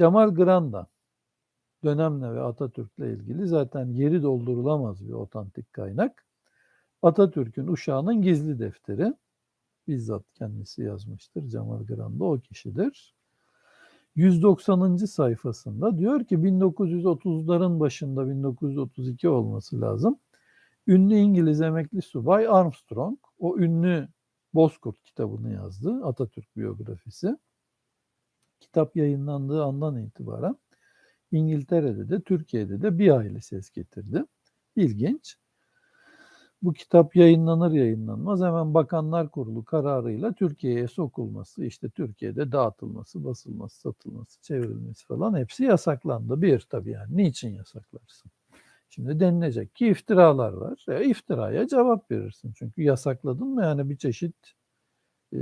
Cemal Granda dönemle ve Atatürk'le ilgili zaten yeri doldurulamaz bir otantik kaynak. Atatürk'ün uşağının gizli defteri. Bizzat kendisi yazmıştır. Cemal Granda o kişidir. 190. sayfasında diyor ki 1930'ların başında 1932 olması lazım. Ünlü İngiliz emekli subay Armstrong o ünlü Bozkurt kitabını yazdı. Atatürk biyografisi. Kitap yayınlandığı andan itibaren İngiltere'de de Türkiye'de de bir aile ses getirdi. İlginç. Bu kitap yayınlanır yayınlanmaz hemen Bakanlar Kurulu kararıyla Türkiye'ye sokulması, işte Türkiye'de dağıtılması, basılması, satılması, çevrilmesi falan hepsi yasaklandı. Bir tabii yani niçin yasaklarsın? Şimdi denilecek ki iftiralar var. E, iftiraya cevap verirsin. Çünkü yasakladın mı yani bir çeşit e,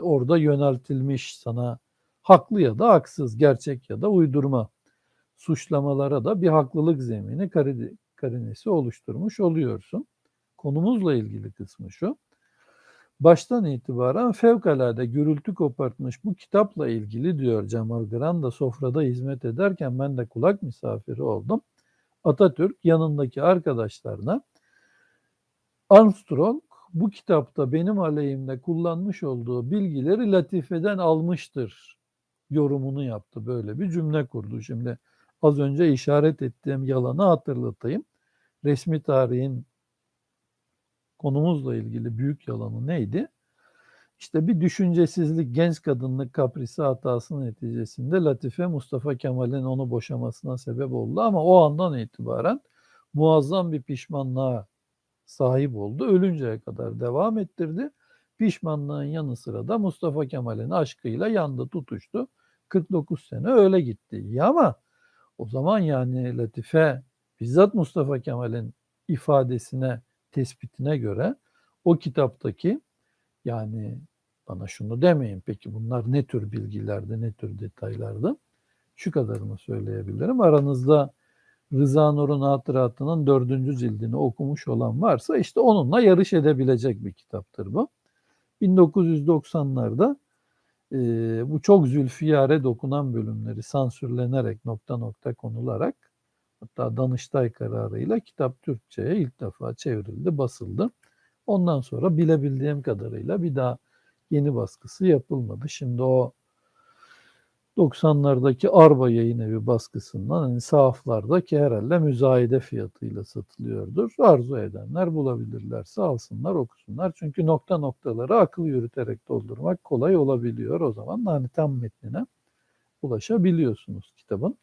orada yöneltilmiş sana haklı ya da haksız, gerçek ya da uydurma suçlamalara da bir haklılık zemini karinesi oluşturmuş oluyorsun. Konumuzla ilgili kısmı şu. Baştan itibaren fevkalade gürültü kopartmış bu kitapla ilgili diyor Cemal Granda sofrada hizmet ederken ben de kulak misafiri oldum. Atatürk yanındaki arkadaşlarına Armstrong bu kitapta benim aleyhimde kullanmış olduğu bilgileri latifeden almıştır yorumunu yaptı. Böyle bir cümle kurdu. Şimdi az önce işaret ettiğim yalanı hatırlatayım. Resmi tarihin konumuzla ilgili büyük yalanı neydi? İşte bir düşüncesizlik, genç kadınlık kaprisi hatasının neticesinde Latife Mustafa Kemal'in onu boşamasına sebep oldu ama o andan itibaren muazzam bir pişmanlığa sahip oldu. Ölünceye kadar devam ettirdi. Pişmanlığın yanı sıra da Mustafa Kemal'in aşkıyla yandı, tutuştu. 49 sene öyle gitti. Ya ama o zaman yani Latife bizzat Mustafa Kemal'in ifadesine, tespitine göre o kitaptaki yani bana şunu demeyin peki bunlar ne tür bilgilerdi, ne tür detaylardı? Şu kadarını söyleyebilirim. Aranızda Rıza Nur'un hatıratının dördüncü cildini okumuş olan varsa işte onunla yarış edebilecek bir kitaptır bu. 1990'larda e, bu çok zülfiyare dokunan bölümleri sansürlenerek nokta nokta konularak hatta Danıştay kararıyla kitap Türkçe'ye ilk defa çevrildi, basıldı. Ondan sonra bilebildiğim kadarıyla bir daha yeni baskısı yapılmadı. Şimdi o 90'lardaki Arba yayın evi baskısından hani sahaflardaki herhalde müzayede fiyatıyla satılıyordur. Arzu edenler bulabilirlerse alsınlar okusunlar. Çünkü nokta noktaları akıl yürüterek doldurmak kolay olabiliyor. O zaman hani tam metnine ulaşabiliyorsunuz kitabın.